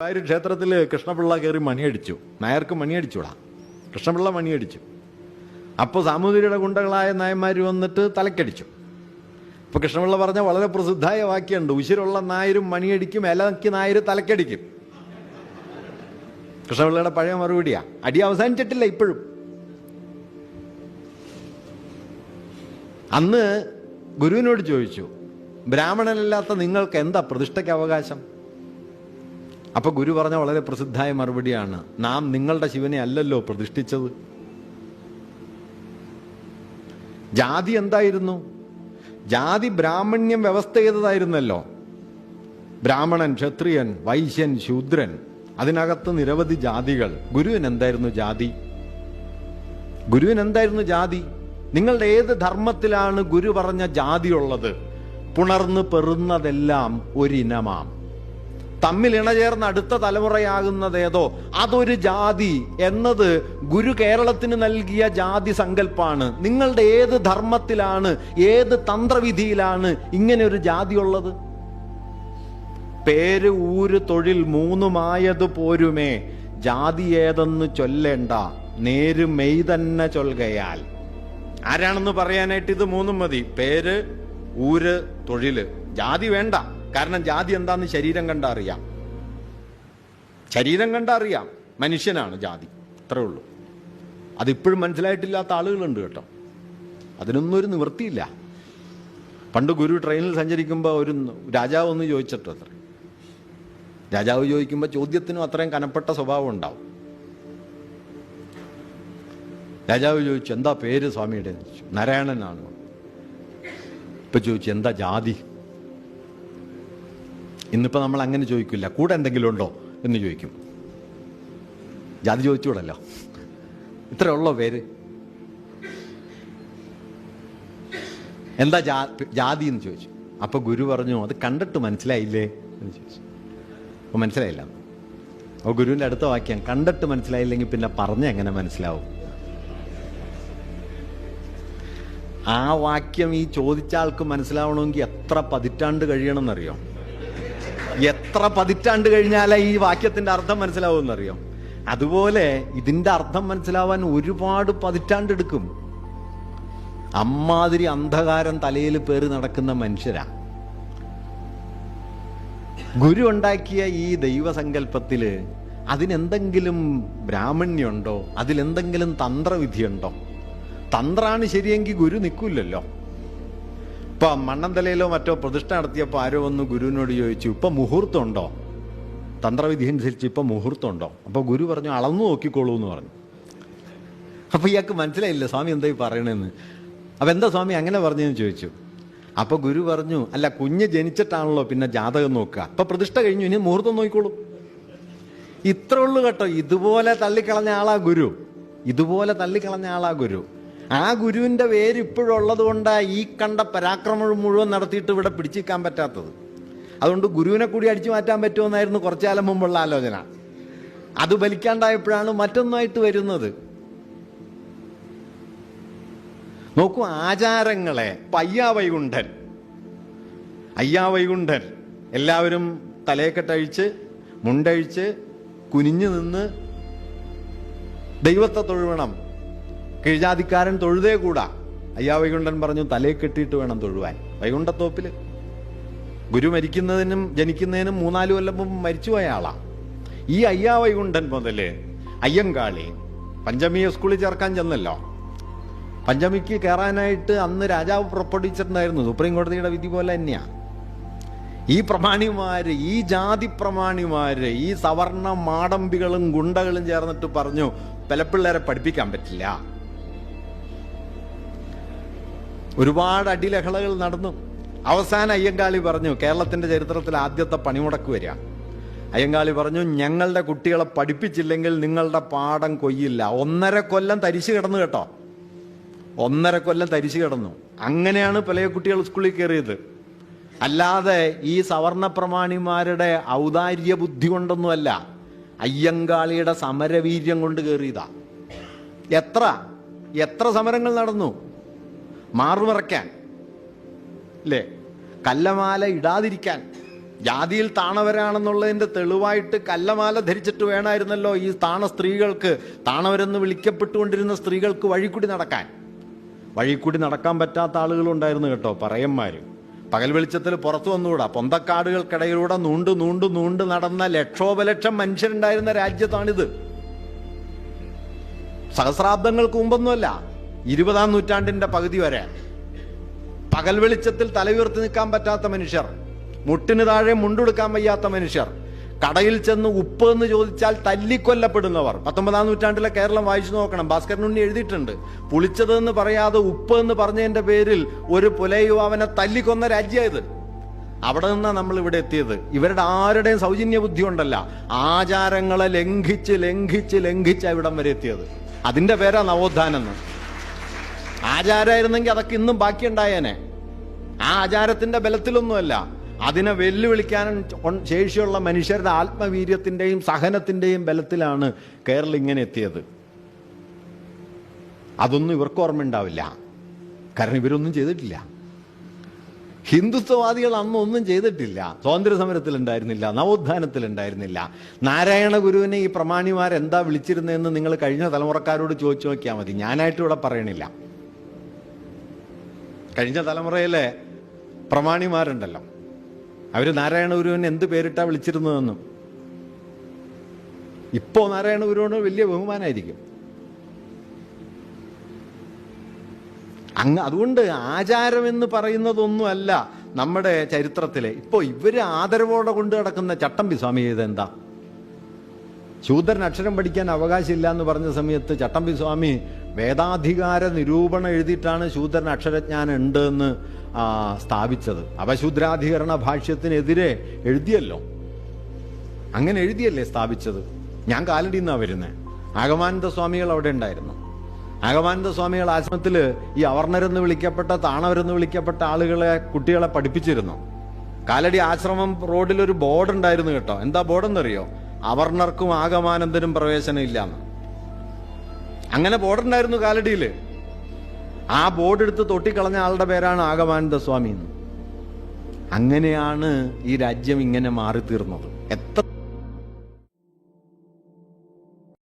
ഗുരുവായൂർ ക്ഷേത്രത്തിൽ കൃഷ്ണപിള്ള കയറി മണിയടിച്ചു. നായർക്ക് മണിയടിച്ചുടാ. കൃഷ്ണപിള്ള മണിയടിച്ചു. അപ്പോൾ സാമൂതിരിയുടെ ഗുണ്ടകളായ നായന്മാർ വന്നിട്ട് തലക്കടിച്ചു. അപ്പോൾ കൃഷ്ണപിള്ള പറഞ്ഞ വളരെ പ്രസിദ്ധമായ വാക്യമുണ്ട്. ഉശിരുള്ള നായരും മണിയടിക്കും ഇലക്കി നായർ തലക്കടിക്കും. കൃഷ്ണപിള്ളയുടെ പഴയ മറുപടിയാ. അടി അവസാനിച്ചിട്ടില്ല ഇപ്പോഴും. അന്ന് ഗുരുവിനോട് ചോദിച്ചു ബ്രാഹ്മണനല്ലാത്ത നിങ്ങൾക്ക് എന്താ പ്രതിഷ്ഠയ്ക്ക് അവകാശം? അപ്പൊ ഗുരു പറഞ്ഞ വളരെ പ്രസിദ്ധമായ മറുപടിയാണ് നാം നിങ്ങളുടെ ശിവനെ അല്ലല്ലോ പ്രതിഷ്ഠിച്ചത്. ജാതി എന്തായിരുന്നു? ജാതി ബ്രാഹ്മണ്യം വ്യവസ്ഥ ചെയ്തതായിരുന്നല്ലോ ബ്രാഹ്മണൻ ക്ഷത്രിയൻ വൈശ്യൻ ശൂദ്രൻ. അതിനകത്ത് നിരവധി ജാതികൾ. ഗുരുവിന് എന്തായിരുന്നു ജാതി? ഗുരുവിന് എന്തായിരുന്നു ജാതി? നിങ്ങളുടെ ഏത് ധർമ്മത്തിലാണ് ഗുരു പറഞ്ഞ ജാതി ഉള്ളത് പുണർന്ന് പെറുന്നതെല്ലാം ഒരിനമാം. തമ്മിൽ ഇണചേർന്ന് അടുത്ത തലമുറയാകുന്നതേതോ? അതൊരു ജാതി എന്നത് ഗുരു കേരളത്തിന് നൽകിയ ജാതി സങ്കല്പാണ്. നിങ്ങളുടെ ഏത് ധർമ്മത്തിലാണ് ഏത് തന്ത്രവിധിയിലാണ് ഇങ്ങനെ ഒരു ജാതി ഉള്ളത് പേര് ഊര് തൊഴിൽ മൂന്നുമായത് പോരുമേ. ജാതി ഏതെന്ന് ചൊല്ലേണ്ട. നേര് മെയ് തന്നെ ചൊൽകയാൽ. ആരാണെന്ന് പറയാനായിട്ട് ഇത് മൂന്നും മതി. പേര് ഊര് തൊഴിൽ. ജാതി വേണ്ട. കാരണം ജാതി എന്താന്ന് ശരീരം കണ്ടറിയാം ശരീരം കണ്ടറിയാം മനുഷ്യനാണ് ജാതി. അത്രേ ഉള്ളൂ. അതിപ്പോഴും മനസ്സിലായിട്ടില്ലാത്ത ആളുകളുണ്ട് കേട്ടോ. അതിനൊന്നും ഒരു നിവൃത്തിയില്ല. പണ്ട് ഗുരു ട്രെയിനിൽ സഞ്ചരിക്കുമ്പോൾ ഒരു രാജാവ് ഒന്ന് ചോദിച്ചിട്ട് അത്ര. രാജാവ് ചോദിക്കുമ്പോൾ ചോദ്യത്തിനും അത്രയും കനപ്പെട്ട സ്വഭാവം ഉണ്ടാവും. രാജാവ് ചോദിച്ചു എന്താ പേര് സ്വാമിയുടെ നാരായണനാണ് ഇപ്പൊ ചോദിച്ചു എന്താ ജാതി? ഇന്നിപ്പോ നമ്മൾ അങ്ങനെ ചോദിക്കില്ല. കൂടെ എന്തെങ്കിലും ഉണ്ടോ എന്ന് ചോദിക്കും. ജാതി ചോദിച്ചുകൂടല്ലോ? ഇത്രേ ഉള്ളോ പേര്? എന്താ ജാ ജാതി എന്ന് ചോദിച്ചു. അപ്പോൾ ഗുരു പറഞ്ഞു അത് കണ്ടിട്ട് മനസ്സിലായില്ലേ? എന്ന് ചോദിച്ചു. അപ്പോൾ മനസ്സിലായില്ല. അപ്പൊ ഗുരുവിന്റെ അടുത്ത വാക്യം കണ്ടിട്ട് മനസ്സിലായില്ലെങ്കിൽ പിന്നെ പറഞ്ഞ എങ്ങനെ മനസ്സിലാവും? ആ വാക്യം ഈ ചോദിച്ച ആൾക്ക് മനസ്സിലാവണമെങ്കിൽ എത്ര പതിറ്റാണ്ട് കഴിയണമെന്നറിയോ? എത്ര പതിറ്റാണ്ട് കഴിഞ്ഞാലേ ഈ വാക്യത്തിന്റെ അർത്ഥം മനസ്സിലാവുമെന്നറിയോ? അതുപോലെ ഇതിന്റെ അർത്ഥം മനസ്സിലാവാൻ ഒരുപാട് പതിറ്റാണ്ട് എടുക്കും. അമ്മാതിരി അന്ധകാരം തലയിൽ പേറി നടക്കുന്ന മനുഷ്യരാ. ഗുരു ഉണ്ടാക്കിയ ഈ ദൈവസങ്കല്പത്തിൽ അതിനെന്തെങ്കിലും ബ്രാഹ്മണ്യുണ്ടോ അതിലെന്തെങ്കിലും തന്ത്രവിധിയുണ്ടോ? തന്ത്രാണ് ശരിയെങ്കിൽ ഗുരു നിൽക്കില്ലല്ലോ. ഇപ്പൊ മണ്ണന്തലയിലോ മറ്റോ പ്രതിഷ്ഠ നടത്തിയപ്പോൾ ആരോ വന്ന് ഗുരുവിനോട് ചോദിച്ചു ഇപ്പൊ മുഹൂർത്തമുണ്ടോ? തന്ത്രവിധി അനുസരിച്ച് ഇപ്പൊ മുഹൂർത്തമുണ്ടോ? അപ്പോൾ അപ്പൊ ഗുരു പറഞ്ഞു അളന്നു നോക്കിക്കോളൂ എന്ന് പറഞ്ഞു. അപ്പൊ ഇയാൾക്ക് മനസ്സിലായില്ല സ്വാമി എന്തായി പറയണെന്ന്? അപ്പൊ എന്താ സ്വാമി അങ്ങനെ പറഞ്ഞെന്ന് ചോദിച്ചു. അപ്പൊ ഗുരു പറഞ്ഞു അല്ല കുഞ്ഞ് ജനിച്ചിട്ടാണല്ലോ പിന്നെ ജാതകം നോക്കുക. അപ്പൊ പ്രതിഷ്ഠ കഴിഞ്ഞു ഇനി മുഹൂർത്തം നോക്കിക്കോളൂ. ഇത്രയുള്ളൂ കേട്ടോ. ഇതുപോലെ തള്ളിക്കളഞ്ഞ ആളാ ഗുരു. ഇതുപോലെ തള്ളിക്കളഞ്ഞ ആളാ ഗുരു. ആ ഗുരുവിന്റെ പേര് ഇപ്പോഴുള്ളത് കൊണ്ടാണ് ഈ കണ്ട പരാക്രമം മുഴുവൻ നടത്തിയിട്ട് ഇവിടെ പിടിച്ചിരിക്കാൻ പറ്റാത്തത്. അതുകൊണ്ട് ഗുരുവിനെ കൂടി അടിച്ചു മാറ്റാൻ പറ്റുമെന്നായിരുന്നു കുറച്ചു കാലം മുമ്പുള്ള ആലോചന. അത് ബലിക്കാണ്ടായപ്പോഴാണ് മറ്റൊന്നായിട്ട് വരുന്നത്. നോക്കൂ ആചാരങ്ങളെ പയ്യാ വൈകുണ്ഠൻ അയ്യാ വൈകുണ്ഠൻ എല്ലാവരും തലയെക്കെട്ടഴിച്ച് മുണ്ടഴിച്ച് കുനിഞ്ഞു നിന്ന് ദൈവത്തെ തൊഴുവണം. കീഴ്ജാതിക്കാരൻ തൊഴുതേ കൂടാ. അയ്യാ വൈകുണ്ഠൻ പറഞ്ഞു തലയെ കെട്ടിയിട്ട് വേണം തൊഴുവാൻ. വൈകുണ്ഠത്തോപ്പിൽ ഗുരു മരിക്കുന്നതിനും ജനിക്കുന്നതിനും മൂന്നാൽ കൊല്ലം മുമ്പ് മരിച്ചുപോയ ആളാ. ഈ അയ്യാ വൈകുണ്ഠൻ മുതൽ അയ്യങ്കാളി പഞ്ചമിയെ സ്കൂളിൽ ചേർക്കാൻ ചെന്നല്ലോ. പഞ്ചമിക്ക് കയറാനായിട്ട് അന്ന് രാജാവ് പുറപ്പെടുവിച്ചിട്ടുണ്ടായിരുന്നു. സുപ്രീം കോടതിയുടെ വിധി പോലെ തന്നെയാ. ഈ പ്രമാണിമാര് ഈ ജാതി പ്രമാണിമാര് ഈ സവർണ മാടമ്പികളും ഗുണ്ടകളും ചേർന്നിട്ട് പറഞ്ഞു പെലപ്പിള്ളേരെ പഠിപ്പിക്കാൻ പറ്റില്ല. ഒരുപാട് അടിലഹളകൾ നടന്നു. അവസാന അയ്യങ്കാളി പറഞ്ഞു കേരളത്തിന്റെ ചരിത്രത്തിൽ ആദ്യത്തെ പണിമുടക്ക് വരിക. അയ്യങ്കാളി പറഞ്ഞു ഞങ്ങളുടെ കുട്ടികളെ പഠിപ്പിച്ചില്ലെങ്കിൽ നിങ്ങളുടെ പാഠം കൊയ്യില്ല. ഒന്നര കൊല്ലം തരിശു കിടന്നു കേട്ടോ. ഒന്നര കൊല്ലം തരിശു കിടന്നു. അങ്ങനെയാണ് പല കുട്ടികൾ സ്കൂളിൽ കയറിയത്. അല്ലാതെ ഈ സവർണ പ്രമാണിമാരുടെ ഔദാര്യ ബുദ്ധി കൊണ്ടൊന്നുമല്ല അയ്യങ്കാളിയുടെ സമരവീര്യം കൊണ്ട് കയറിയതാ. എത്ര? എത്ര സമരങ്ങൾ നടന്നു? മാറുമറയ്ക്കാൻ അല്ലേ കല്ലമാല ഇടാതിരിക്കാൻ. ജാതിയിൽ താണവരാണെന്നുള്ളതിന്റെ തെളിവായിട്ട് കല്ലമാല ധരിച്ചിട്ട് വേണമായിരുന്നല്ലോ ഈ താണ സ്ത്രീകൾക്ക് താണവരെന്ന് വിളിക്കപ്പെട്ടുകൊണ്ടിരുന്ന സ്ത്രീകൾക്ക് വഴിക്കൂടി നടക്കാൻ. വഴിക്കൂടി നടക്കാൻ പറ്റാത്ത ആളുകളുണ്ടായിരുന്നു കേട്ടോ പറയന്മാർ പകൽ വെളിച്ചത്തിൽ പുറത്തു വന്നുകൂടാ. പൊന്തക്കാടുകൾക്കിടയിലൂടെ നൂണ്ട് നൂണ്ട് നൂണ്ട് നടന്ന ലക്ഷോപലക്ഷം മനുഷ്യരുണ്ടായിരുന്ന രാജ്യത്താണിത്. സഹസ്രാബ്ദങ്ങൾക്ക് മുമ്പൊന്നുമല്ല. ഇരുപതാം നൂറ്റാണ്ടിന്റെ പകുതി വരെ പകൽ വെളിച്ചത്തിൽ തലയുയർത്തി നിൽക്കാൻ പറ്റാത്ത മനുഷ്യർ മുട്ടിന് താഴെ മുണ്ടെടുക്കാൻ വയ്യാത്ത മനുഷ്യർ കടയിൽ ചെന്ന് ഉപ്പ് എന്ന് ചോദിച്ചാൽ തല്ലിക്കൊല്ലപ്പെടുന്നവർ. പത്തൊമ്പതാം നൂറ്റാണ്ടിലെ കേരളം വായിച്ചു നോക്കണം. ഭാസ്കരനുണ്ണി എഴുതിയിട്ടുണ്ട് പുളിച്ചതെന്ന് പറയാതെ ഉപ്പ് എന്ന് പറഞ്ഞതിന്റെ പേരിൽ ഒരു പുലയുവാവനെ തല്ലിക്കൊന്ന രാജ്യമായത് അവിടെ നിന്നാണ് നമ്മൾ ഇവിടെ എത്തിയത്. ഇവരുടെ ആരുടെയും സൗജന്യ ബുദ്ധി ഉണ്ടല്ല ആചാരങ്ങളെ ലംഘിച്ച് ലംഘിച്ച് ലംഘിച്ച് ഇവിടം വരെ എത്തിയത്. അതിന്റെ പേരാ നവോത്ഥാനം എന്ന്. ആചാരമായിരുന്നെങ്കിൽ അതൊക്കെ ഇന്നും ബാക്കിയുണ്ടായേനെ. ആ ആചാരത്തിന്റെ ബലത്തിലൊന്നുമല്ല. അതിനെ വെല്ലുവിളിക്കാൻ ശേഷിയുള്ള മനുഷ്യരുടെ ആത്മവീര്യത്തിന്റെയും സഹനത്തിന്റെയും ബലത്തിലാണ് കേരളം ഇങ്ങനെ എത്തിയത്. അതൊന്നും ഇവർക്ക് ഓർമ്മ ഉണ്ടാവില്ല കാരണം ഇവരൊന്നും ചെയ്തിട്ടില്ല. ഹിന്ദുത്വവാദികൾ അന്ന് ഒന്നും ചെയ്തിട്ടില്ല. സ്വാതന്ത്ര്യ നവോത്ഥാനത്തിൽ ഉണ്ടായിരുന്നില്ല നാരായണ ഗുരുവിനെ ഈ പ്രമാണിമാരെന്താ വിളിച്ചിരുന്നതെന്ന് നിങ്ങൾ കഴിഞ്ഞ തലമുറക്കാരോട് ചോദിച്ചു നോക്കിയാൽ മതി. ഞാനായിട്ട് ഇവിടെ പറയണില്ല. കഴിഞ്ഞ തലമുറയിലെ പ്രമാണിമാരുണ്ടല്ലോ. അവർ നാരായണ ഗുരുവിനെ എന്ത് പേരിട്ടാ വിളിച്ചിരുന്നതെന്നും. ഇപ്പോ നാരായണ ഗുരുവിന് വലിയ ബഹുമാനായിരിക്കും. അങ്ങ് അതുകൊണ്ട് ആചാരം എന്ന് പറയുന്നതൊന്നുമല്ല നമ്മുടെ ചരിത്രത്തിലെ. ഇപ്പോൾ ഇവർ ആദരവോടെ കൊണ്ടു നടക്കുന്ന ചട്ടമ്പി സ്വാമി ചെയ്തെന്താ ശൂദ്രൻ അക്ഷരം പഠിക്കാൻ അവകാശമില്ല എന്ന് പറഞ്ഞ സമയത്ത് ചട്ടമ്പി സ്വാമി വേദാധികാര നിരൂപണം എഴുതിയിട്ടാണ് ശൂദ്രൻ അക്ഷരജ്ഞാനം ഉണ്ട് എന്ന് സ്ഥാപിച്ചത്. അവശൂദ്രാധികരണ ഭാഷ്യത്തിനെതിരെ എഴുതിയല്ലോ. അങ്ങനെ എഴുതിയല്ലേ സ്ഥാപിച്ചത്. ഞാൻ കാലടി നിന്നാണ് വരുന്നത് ആഗമാനന്ദ സ്വാമികൾ അവിടെ ഉണ്ടായിരുന്നു. ആഗമാനന്ദ സ്വാമികൾ ആശ്രമത്തിൽ ഈ അവർണരെന്ന് വിളിക്കപ്പെട്ട താണവരെന്ന് വിളിക്കപ്പെട്ട ആളുകളെ കുട്ടികളെ പഠിപ്പിച്ചിരുന്നു. കാലടി ആശ്രമം റോഡിൽ ഒരു ബോർഡ് ഉണ്ടായിരുന്നു കേട്ടോ. എന്താ ബോർഡെന്നറിയോ? അവർണർക്കും ആഗമാനന്ദനും പ്രവേശനം അങ്ങനെ ബോർഡ് ഉണ്ടായിരുന്നു കാലടിയിൽ ആ ബോർഡ് എടുത്ത് തൊട്ടിക്കളഞ്ഞ ആളുടെ പേരാണ് ആഗമാനന്ദ സ്വാമി എന്ന്. അങ്ങനെയാണ് ഈ രാജ്യം ഇങ്ങനെ മാറി തീർന്നത് എത്ര